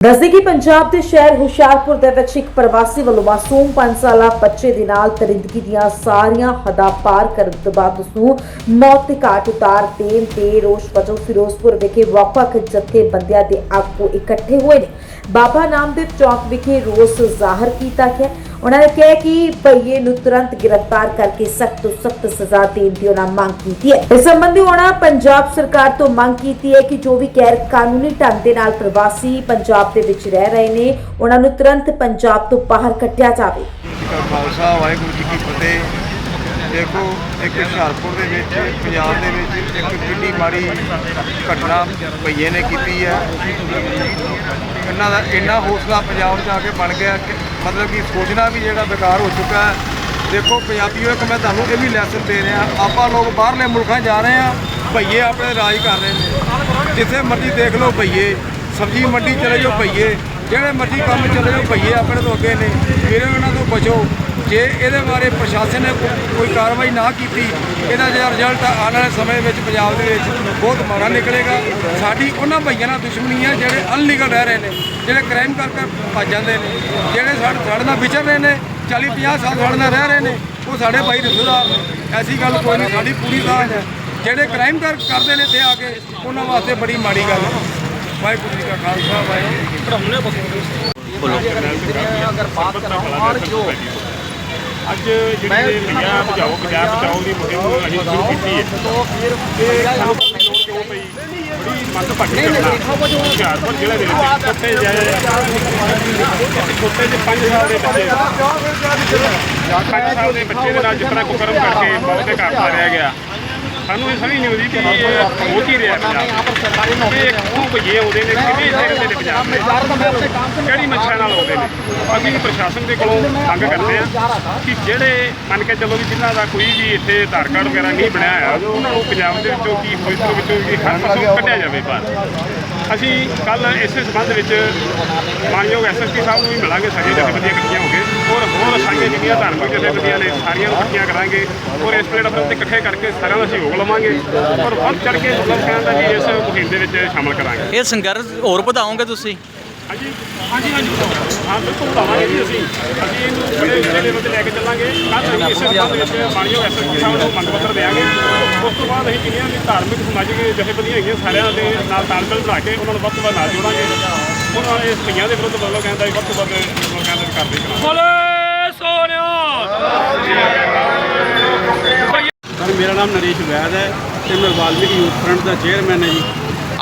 ਦੱਸਦੇ ਕਿ ਪੰਜਾਬ ਦੇ ਸ਼ਹਿਰ ਹੁਸ਼ਿਆਰਪੁਰ ਦੇ ਵਿੱਚ ਇੱਕ ਪ੍ਰਵਾਸੀ ਵੱਲੋਂ ਮਾਸੂਮ 5 ਸਾਲਾ ਬੱਚੇ ਦੇ ਨਾਲ ਦਰਿੰਦਗੀ ਦੀਆਂ ਸਾਰੀਆਂ ਹੱਦਾਂ ਪਾਰ ਕਰਨ ਤੋਂ ਬਾਅਦ ਉਸ ਨੂੰ ਮੌਤ ਦੇ ਘਾਟ ਉਤਾਰ ਦੇਣ ਤੇ ਰੋਸ ਵਜੋਂ ਫਿਰੋਜ਼ਪੁਰ ਵਿਖੇ ਵੱਖ-ਵੱਖ ਜਥੇਬੰਦੀਆਂ ਦੇ ਆਗੂ ਇਕੱਠੇ ਹੋਏ ਨੇ। ਬਾਬਾ ਨਾਮਦੇਵ ਚੌਕ ਵਿਖੇ ਰੋਸ ਜ਼ਾਹਰ ਕੀਤਾ ਗਿਆ। ਉਹਨਾਂ ਨੇ ਕਿਹਾ ਕਿ ਭਈਏ ਨੂੰ ਤੁਰੰਤ ਗ੍ਰਿਫਤਾਰ ਕਰਕੇ ਸਖਤ ਤੋਂ ਸਖਤ ਸਜ਼ਾ ਦੇਣ ਦੀ ਉਹਨਾਂ ਮੰਗ ਕੀਤੀ ਹੈ। ਇਸ ਸੰਬੰਧੀ ਉਹਨਾਂ ਪੰਜਾਬ ਸਰਕਾਰ ਤੋਂ ਮੰਗ ਕੀਤੀ ਹੈ ਕਿ ਜੋ ਵੀ ਗੈਰ ਕਾਨੂੰਨੀ ਢੰਗ ਦੇ ਨਾਲ ਪ੍ਰਵਾਸੀ ਪੰਜਾਬ ਦੇ ਵਿੱਚ ਰਹਿ ਰਹੇ ਨੇ, ਉਹਨਾਂ ਨੂੰ ਤੁਰੰਤ ਪੰਜਾਬ ਤੋਂ ਬਾਹਰ ਕੱਢਿਆ ਜਾਵੇ। ਵਾਹਿਗੁਰੂ ਜੀ ਕੀ ਫਤਿਹ। ਦੇਖੋ, ਇੱਕ ਹੁਸ਼ਿਆਰਪੁਰ ਦੇ ਵਿੱਚ, ਪੰਜਾਬ ਦੇ ਵਿੱਚ ਇੱਕ ਕਿੰਨੀ ਮਾੜੀ ਘਟਨਾ ਭਈਏ ਨੇ ਕੀਤੀ ਹੈ। ਇਹਨਾਂ ਦਾ ਇੰਨਾ ਹੌਸਲਾ ਪੰਜਾਬ 'ਚ ਆ ਕੇ ਬਣ ਗਿਆ ਕਿ ਮਤਲਬ ਕਿ ਸੋਚਣਾ ਵੀ ਜਿਹੜਾ ਬੇਕਾਰ ਹੋ ਚੁੱਕਾ ਹੈ। ਦੇਖੋ, ਪੰਜਾਬੀਓ, ਇੱਕ ਮੈਂ ਤੁਹਾਨੂੰ ਇਹ ਵੀ ਲੈਸਨ ਦੇ ਰਿਹਾ, ਆਪਾਂ ਲੋਕ ਬਾਹਰਲੇ ਮੁਲਕਾਂ 'ਚ ਜਾ ਰਹੇ ਆ ਭਈਏ ਆਪਣੇ ਰਾਜ ਕਰ ਰਹੇ ਨੇ। ਜਿੱਥੇ ਮਰਜ਼ੀ ਦੇਖ ਲਓ ਭਈਏ, ਸਬਜ਼ੀ ਮੰਡੀ ਚਲੇ ਜਾਓ ਭਈਏ, ਜਿਹੜੇ ਮਰਜ਼ੀ ਕੰਮ ਚਲੇ ਜਾਓ ਭਈਏ ਆਪਣੇ ਤੋਂ ਅੱਗੇ ਨੇ। ਫਿਰ ਉਹਨਾਂ ਤੋਂ ਬਚੋ ਜੇ ਇਹਦੇ ਬਾਰੇ ਪ੍ਰਸ਼ਾਸਨ ਨੇ ਕੋ- ਕੋਈ ਕਾਰਵਾਈ ਨਾ ਕੀਤੀ ਇਹਦਾ ਜਿਹੜਾ ਰਿਜ਼ਲਟ ਆਉਣ ਵਾਲੇ ਸਮੇਂ ਵਿੱਚ ਪੰਜਾਬ ਦੇ ਵਿੱਚ ਬਹੁਤ ਮਾੜਾ ਨਿਕਲੇਗਾ ਸਾਡੀ ਉਹਨਾਂ ਭਈਆਂ ਨਾਲ ਦੁਸ਼ਮਣੀ ਹੈ ਜਿਹੜੇ ਅਨਲੀਗਲ ਰਹਿ ਰਹੇ ਨੇ ਜਿਹੜੇ ਕ੍ਰਾਈਮ ਕਰਕੇ ਭੱਜ ਜਾਂਦੇ ਨੇ ਜਿਹੜੇ ਸਾਡੇ ਸਾਡੇ ਨਾਲ ਵਿਚਰ ਰਹੇ ਨੇ 40 50 ਸਾਲ ਸਾਡੇ ਨਾਲ ਰਹਿ ਰਹੇ ਨੇ ਉਹ ਸਾਡੇ ਭਾਈ ਰਿਸ਼ਤੇਦਾਰ ਐਸੀ ਗੱਲ ਕੋਈ ਨਹੀਂ ਸਾਡੀ ਪੂਰੀ ਸਾਂਝ ਹੈ ਜਿਹੜੇ ਕ੍ਰਾਈਮ ਕਰ ਕਰਦੇ ਨੇ ਤੇ ਆ ਕੇ ਉਹਨਾਂ ਵਾਸਤੇ ਬੜੀ ਮਾੜੀ ਗੱਲ ਹੈ ਵਾਹਿਗੁਰੂ ਜੀ ਕਾ ਖਾਲਸਾ ਵਾਹਿਗੁਰੂ ਜੀ ਕੀ अगर बात कर रहा हूँ और जो ਅੱਜ ਜਿਹੜੀ ਪੰਜਾਬ ਬਚਾਓ ਬਚਾਓ ਦੀ ਮੁਹਿੰਮ ਅਸੀਂ ਸ਼ੁਰੂ ਕੀਤੀ ਹੈ। ਤੇ ਸਾਨੂੰ ਕਿਉਂ ਪਈ ਬੜੀ ਮੱਤ ਭੱਟੀ ਕਰਨਾ ਹੁਸ਼ਿਆਰਪੁਰ ਜ਼ਿਲ੍ਹੇ ਦੇ ਵਿੱਚ ਛੋਟੇ ਜਿਹੇ ਛੋਟੇ ਜਿਹੇ ਦੇ ਬੱਚੇ ਪੰਜ ਸਾਲ ਦੇ ਬੱਚੇ ਦੇ ਨਾਲ ਜਿਸ ਕਰਕੇ ਸਾਨੂੰ ਇਹ ਸਮਝ ਨਹੀਂ ਆਉਂਦੀ ਕਿ ਇਹ ਹੋ ਕੀ ਰਿਹਾ ਪੰਜਾਬ ਇਹ ਕਿਉਂ ਭਈਏ ਆਉਂਦੇ ਨੇ ਕਿਵੇਂ ਇੱਥੇ ਰਹਿੰਦੇ ਨੇ? ਪੰਜਾਬ ਦੇ ਕਿਹੜੀ ਮੱਛਾ ਨਾਲ ਆਉਂਦੇ ਨੇ? ਅਸੀਂ ਪ੍ਰਸ਼ਾਸਨ ਦੇ ਕੋਲੋਂ ਮੰਗ ਕਰਦੇ ਆ ਕਿ ਜਿਹੜੇ ਮੰਨ ਕੇ ਚੱਲੋ ਵੀ ਜਿਨ੍ਹਾਂ ਦਾ ਕੋਈ ਵੀ ਇੱਥੇ ਆਧਾਰ ਕਾਰਡ ਵਗੈਰਾ ਨਹੀਂ ਬਣਿਆ ਹੋਇਆ ਉਹਨਾਂ ਨੂੰ ਪੰਜਾਬ ਦੇ ਵਿੱਚੋਂ ਕੀ ਫਿਰੋਜ਼ਪੁਰ ਵਿੱਚੋਂ ਕੀ ਹਰ ਪਾਸੋਂ ਕੱਢਿਆ ਜਾਵੇ ਬਾਹਰ। ਅਸੀਂ ਕੱਲ ਇਸੇ ਸੰਬੰਧ ਵਿੱਚ ਮਾਨਯੋਗ ਐਸਐਸਪੀ ਸਾਹਿਬ ਨੂੰ ਵੀ ਮਿਲਾਂਗੇ, ਸਾਰੀਆਂ ਜਥੇਬੰਦੀਆਂ ਇਕੱਠੀਆਂ ਹੋ ਕੇ। ਔਰ ਹੋਰ ਸਾਰੀਆਂ ਜਿਹੜੀਆਂ ਧਾਰਮਿਕ ਜਥੇਬੰਦੀਆਂ ਨੇ, ਸਾਰੀਆਂ ਨੂੰ ਇਕੱਠੀਆਂ ਕਰਾਂਗੇ। ਔਰ ਇਸ ਪਲੇਟਫਾਰਮ ਤੇ ਇਕੱਠੇ ਕਰਕੇ ਸਾਰਿਆਂ ਦਾ ਸਹਿਯੋਗ ਲਵਾਂਗੇ। ਔਰ ਵੱਧ ਚੜ ਕੇ ਮਤਲਬ ਦਾ ਜੀ ਇਸ ਮੁਹਿੰਮ ਦੇ ਵਿੱਚ ਸ਼ਾਮਲ ਕਰਾਂਗੇ। ਇਹ ਸੰਘਰਸ਼ ਹੋਰ ਵਧਾਓਗੇ ਤੁਸੀਂ? ਹਾਂਜੀ ਹਾਂਜੀ ਹਾਂਜੀ। ਹਾਂ ਬਿਲਕੁਲ ਵਧਾਵਾਂਗੇ ਜੀ ਅਸੀਂ। ਅਸੀਂ ਇਹਨੂੰ ਬੜੇ ਉੱਚੇ ਲੈਵਲ ਤੇ ਲੈ ਕੇ ਚੱਲਾਂਗੇ ਕੱਲ੍ਹ ਅਸੀਂ ਇਸੇ ਸੰਬੰਧ ਵਿੱਚ ਮਾਨਯੋਗ ਐਸਐਸਪੀ ਸਾਹਿਬ ਨੂੰ ਮੰਗ ਪੱਤਰ ਦੇਵਾਂਗੇ। ਉਸ ਤੋਂ ਬਾਅਦ ਅਸੀਂ ਕਿੰਨੀਆਂ ਵੀ ਧਾਰਮਿਕ ਸਮਾਜਿਕ ਜਥੇਬੰਦੀਆਂ ਹੈਗੀਆਂ ਸਾਰਿਆਂ ਦੇ ਨਾਲ ਤਾਲਮੇਲ ਬਣਾ ਕੇ ਉਹਨਾਂ ਨੂੰ ਵੱਧ ਤੋਂ ਵੱਧ ਨਾਲ ਜੋੜਾਂਗੇ। ਉਹਨਾਂ ਨੇ ਇਸ ਭਈਆਂ ਦੇ ਵਿਰੁੱਧ ਮਤਲਬ ਕਹਿੰਦਾ ਵੱਧ ਤੋਂ ਵੱਧ ਕਰਦੇ ਬੋਲੇ ਮੇਰਾ ਨਾਮ ਨਰੇਸ਼ ਵੈਦ ਹੈ ਤੇ ਮੈਂ ਵਾਲਮੀਕੀ ਯੂਥ ਫਰੰਟ ਦਾ ਚੇਅਰਮੈਨ ਹੈ ਜੀ।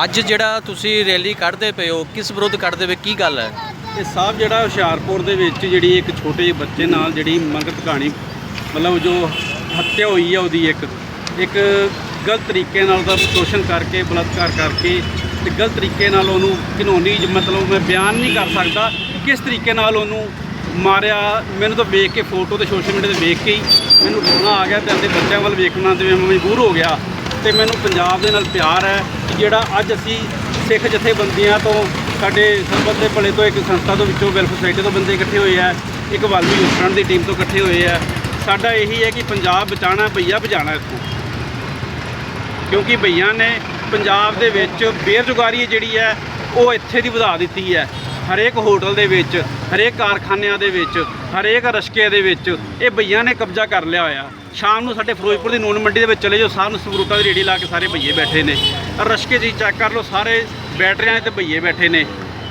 ਅੱਜ ਜਿਹੜਾ ਤੁਸੀਂ ਰੈਲੀ ਕੱਢਦੇ ਪਏ ਹੋ, ਕਿਸ ਵਿਰੁੱਧ ਕੱਢਦੇ ਪਏ? ਕੀ ਗੱਲ ਹੈ? ਇਹ ਸਾਹਿਬ ਜਿਹੜਾ ਹੁਸ਼ਿਆਰਪੁਰ ਦੇ ਵਿੱਚ ਜਿਹੜੀ ਇੱਕ ਛੋਟੇ ਜਿਹੇ ਬੱਚੇ ਨਾਲ ਜਿਹੜੀ ਮੰਗਤ ਕਹਾਣੀ, ਮਤਲਬ ਜੋ ਹੱਤਿਆ ਹੋਈ ਹੈ ਉਹਦੀ ਇੱਕ ਇੱਕ ਗਲਤ ਤਰੀਕੇ ਨਾਲ ਉਹਦਾ ਸ਼ੋਸ਼ਣ ਕਰਕੇ, ਬਲਾਤਕਾਰ ਕਰਕੇ ਤੇ ਗਲਤ ਤਰੀਕੇ ਨਾਲ ਉਹਨੂੰ ਘਿਨੌਣੀ ਮਤਲਬ ਮੈਂ ਬਿਆਨ ਨਹੀਂ ਕਰ ਸਕਦਾ ਕਿਸ ਤਰੀਕੇ ਨਾਲ ਉਹਨੂੰ ਮਾਰਿਆ। ਮੈਨੂੰ ਤਾਂ ਵੇਖ ਕੇ ਫੋਟੋ ਤੇ ਸੋਸ਼ਲ ਮੀਡੀਆ ਤੇ ਵੇਖ ਕੇ ਹੀ ਮੈਨੂੰ ਰੋਣਾ ਆ ਗਿਆ ਤੇ ਆਪਣੇ ਬੱਚਿਆਂ ਵੱਲ ਵੇਖਣਾ ਤੇ ਮੈਂ ਮਜਬੂਰ ਹੋ ਗਿਆ। ਤੇ ਮੈਨੂੰ ਪੰਜਾਬ ਦੇ ਨਾਲ ਪਿਆਰ ਹੈ ਜਿਹੜਾ ਅੱਜ ਅਸੀਂ ਸਿੱਖ ਜਥੇਬੰਦੀਆਂ ਤੋਂ ਸਾਡੇ ਸਰਬੱਤ ਦੇ ਭਲੇ ਤੋਂ ਇੱਕ ਸੰਸਥਾ ਤੋਂ ਵਿੱਚੋਂ ਵੈਲਫੇਅਰ ਸੁਸਾਇਟੀ ਤੋਂ ਬੰਦੇ ਇਕੱਠੇ ਹੋਏ ਆ, ਇੱਕ ਵਾਲਮੀ ਉਸਟਰਨ ਦੀ ਟੀਮ ਤੋਂ ਇਕੱਠੇ ਹੋਏ ਆ। ਸਾਡਾ ਇਹੀ ਹੈ ਕਿ ਪੰਜਾਬ ਬਚਾਉਣਾ, ਭਈਆ ਬਚਾਉਣਾ ਇੱਥੋਂ ਕਿਉਂਕਿ ਭਈਆਂ ਨੇ ਪੰਜਾਬ ਦੇ ਵਿੱਚ ਬੇਰੁਜ਼ਗਾਰੀ ਜਿਹੜੀ ਹੈ, ਉਹ ਇੱਥੇ ਦੀ ਵਧਾ ਦਿੱਤੀ ਹੈ। ਹਰੇਕ ਹੋਟਲ ਦੇ ਵਿੱਚ, ਹਰੇਕ ਕਾਰਖਾਨਿਆਂ ਦੇ ਵਿੱਚ, ਹਰੇਕ ਰਸ਼ਕੇ ਦੇ ਵਿੱਚ ਇਹ ਭਈਆਂ ਨੇ ਕਬਜ਼ਾ ਕਰ ਲਿਆ ਹੋਇਆ। ਸ਼ਾਮ ਨੂੰ ਸਾਡੇ ਫਿਰੋਜ਼ਪੁਰ ਦੀ ਨੂਨ ਮੰਡੀ ਦੇ ਵਿੱਚ ਚਲੇ ਜਾਓ ਸਾਰ ਨੂੰ ਸਬਰੂਟਾਂ ਦੀ ਰੇੜੀ ਲਾ ਕੇ ਸਾਰੇ ਭਈਏ ਬੈਠੇ ਨੇ। ਰਸ਼ਕੇ ਜੀ ਚੈੱਕ ਕਰ ਲਓ, ਸਾਰੇ ਬੈਟਰੀਆਂ ਤੇ ਭਈਏ ਬੈਠੇ ਨੇ।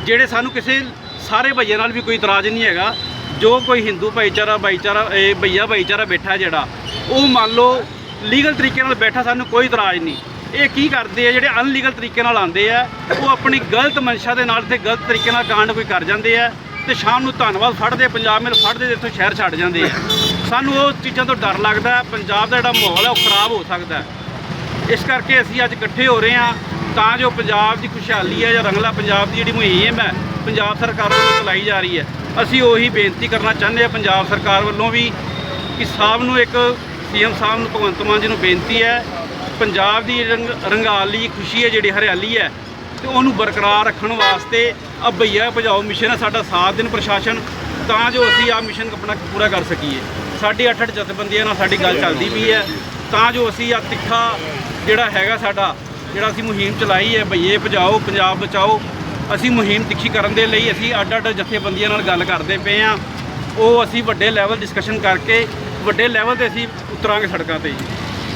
ਜਿਹੜੇ ਸਾਨੂੰ ਕਿਸੇ, ਸਾਰੇ ਭਈਆਂ ਨਾਲ ਵੀ ਕੋਈ ਇਤਰਾਜ਼ ਨਹੀਂ ਹੈਗਾ। ਜੋ ਕੋਈ ਹਿੰਦੂ ਭਾਈਚਾਰਾ ਭਾਈਚਾਰਾ, ਇਹ ਭਈਆ ਭਾਈਚਾਰਾ ਬੈਠਾ ਜਿਹੜਾ, ਉਹ ਮੰਨ ਲਓ, ਲੀਗਲ ਤਰੀਕੇ ਨਾਲ ਬੈਠਾ, ਸਾਨੂੰ ਕੋਈ ਇਤਰਾਜ਼ ਨਹੀਂ। ਇਹ ਕੀ ਕਰਦੇ ਆ, ਜਿਹੜੇ ਅਨਲੀਗਲ ਤਰੀਕੇ ਨਾਲ ਆਉਂਦੇ ਆ, ਉਹ ਆਪਣੀ ਗਲਤ ਮਨਸ਼ਾ ਦੇ ਨਾਲ ਤੇ ਗਲਤ ਤਰੀਕੇ ਨਾਲ ਕਾਂਡ ਕੋਈ ਕਰ ਜਾਂਦੇ ਆ ਤੇ ਸ਼ਾਮ ਨੂੰ ਧੰਨਵਾਦ ਫੜਦੇ ਪੰਜਾਬ ਮੇਲ ਫੜਦੇ ਇੱਥੋਂ ਸ਼ਹਿਰ ਛੱਡ ਜਾਂਦੇ ਆ। ਸਾਨੂੰ ਉਹ ਚੀਜ਼ਾਂ ਤੋਂ ਡਰ ਲੱਗਦਾ, ਪੰਜਾਬ ਦਾ ਜਿਹੜਾ ਮਾਹੌਲ ਹੈ ਉਹ ਖਰਾਬ ਹੋ ਸਕਦਾ। ਇਸ ਕਰਕੇ ਅਸੀਂ ਅੱਜ ਇਕੱਠੇ ਹੋ ਰਹੇ ਹਾਂ, ਤਾਂ ਜੋ ਪੰਜਾਬ ਦੀ ਖੁਸ਼ਹਾਲੀ ਹੈ ਜਾਂ ਰੰਗਲਾ ਪੰਜਾਬ ਦੀ ਜਿਹੜੀ ਮੁਹਿੰਮ ਹੈ, ਪੰਜਾਬ ਸਰਕਾਰ ਵੱਲੋਂ ਚਲਾਈ ਜਾ ਰਹੀ ਹੈ। ਅਸੀਂ ਉਹੀ ਬੇਨਤੀ ਕਰਨਾ ਚਾਹੁੰਦੇ ਹਾਂ, ਪੰਜਾਬ ਸਰਕਾਰ ਵੱਲੋਂ ਵੀ ਕਿ ਸਾਹਿਬ ਨੂੰ ਇੱਕ ਸੀਐਮ ਸਾਹਿਬ ਨੂੰ, ਭਗਵੰਤ ਮਾਨ ਜੀ ਨੂੰ ਬੇਨਤੀ ਹੈ ਪੰਜਾਬ ਦੀ ਰੰਗ ਰੰਗਾਲੀ ਖੁਸ਼ੀ ਹੈ, ਜਿਹੜੀ ਹਰਿਆਲੀ ਹੈ, ਤੇ ਉਹਨੂੰ ਬਰਕਰਾਰ ਰੱਖਣ ਵਾਸਤੇ ਆ ਭਈਆ ਭਜਾਓ ਮਿਸ਼ਨ ਹੈ, ਸਾਡਾ ਸਾਥ ਦੇਣ ਪ੍ਰਸ਼ਾਸਨ, ਤਾਂ ਜੋ ਅਸੀਂ ਆ ਮਿਸ਼ਨ ਆਪਣਾ ਪੂਰਾ ਕਰ ਸਕੀਏ। ਸਾਡੀ ਅੱਠ ਅੱਠ ਜਥੇਬੰਦੀਆਂ ਨਾਲ ਸਾਡੀ ਗੱਲ ਚੱਲਦੀ ਵੀ ਹੈ, ਤਾਂ ਜੋ ਅਸੀਂ ਆ ਤਿੱਖਾ ਜਿਹੜਾ ਹੈਗਾ ਸਾਡਾ, ਜਿਹੜਾ ਅਸੀਂ ਮੁਹਿੰਮ ਚਲਾਈ ਹੈ ਭਈਏ ਭਜਾਓ, ਪੰਜਾਬ ਬਚਾਓ, ਅਸੀਂ ਮੁਹਿੰਮ ਤਿੱਖੀ ਕਰਨ ਦੇ ਲਈ ਅਸੀਂ ਅੱਡ ਅੱਡ ਜਥੇਬੰਦੀਆਂ ਨਾਲ ਗੱਲ ਕਰਦੇ ਪਏ ਆ ਉਹ ਅਸੀਂ ਵੱਡੇ ਲੈਵਲ ਡਿਸਕਸ਼ਨ ਕਰਕੇ, ਵੱਡੇ ਲੈਵਲ ਤੇ ਅਸੀਂ ਉਤਰਾਂਗੇ ਸੜਕਾਂ ਤੇ ਜੀ।